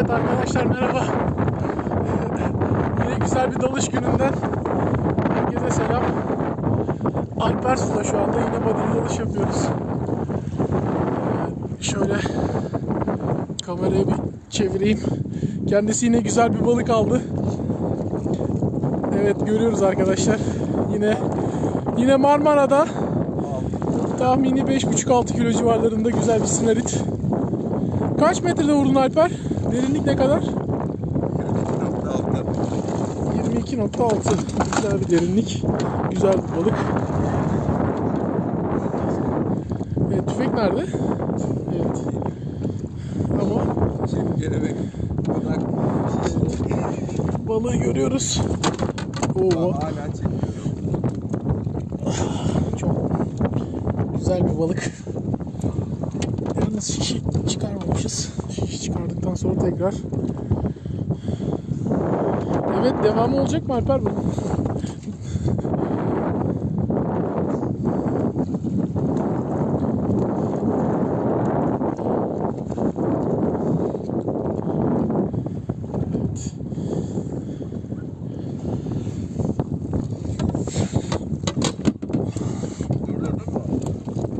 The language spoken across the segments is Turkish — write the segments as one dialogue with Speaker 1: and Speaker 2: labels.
Speaker 1: Evet arkadaşlar merhaba. Yine güzel bir dalış gününden herkese selam. Alper Su'da şu anda yine badili dalış yapıyoruz. Ee, Şöyle kamerayı bir çevireyim. Kendisi yine güzel bir balık aldı. Evet görüyoruz arkadaşlar. Yine yine Marmara'da tahmini 5,5-6 kilo civarlarında güzel bir sinarit. Kaç metrede vurdun Alper? Derinlik ne kadar? 22.6 Güzel bir derinlik. Güzel bir balık. Evet, tüfek nerede? Evet. Ama balığı görüyoruz. Oo,
Speaker 2: Hala çekiyorum.
Speaker 1: çok güzel bir balık. Yalnız şişi çıkarmamışız. Çıkardıktan sonra tekrar. Evet devamı olacak mı Alper bu?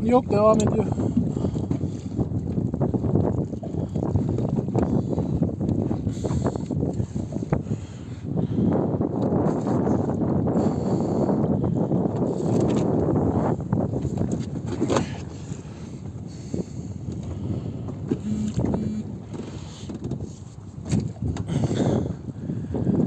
Speaker 1: Yok devam ediyor.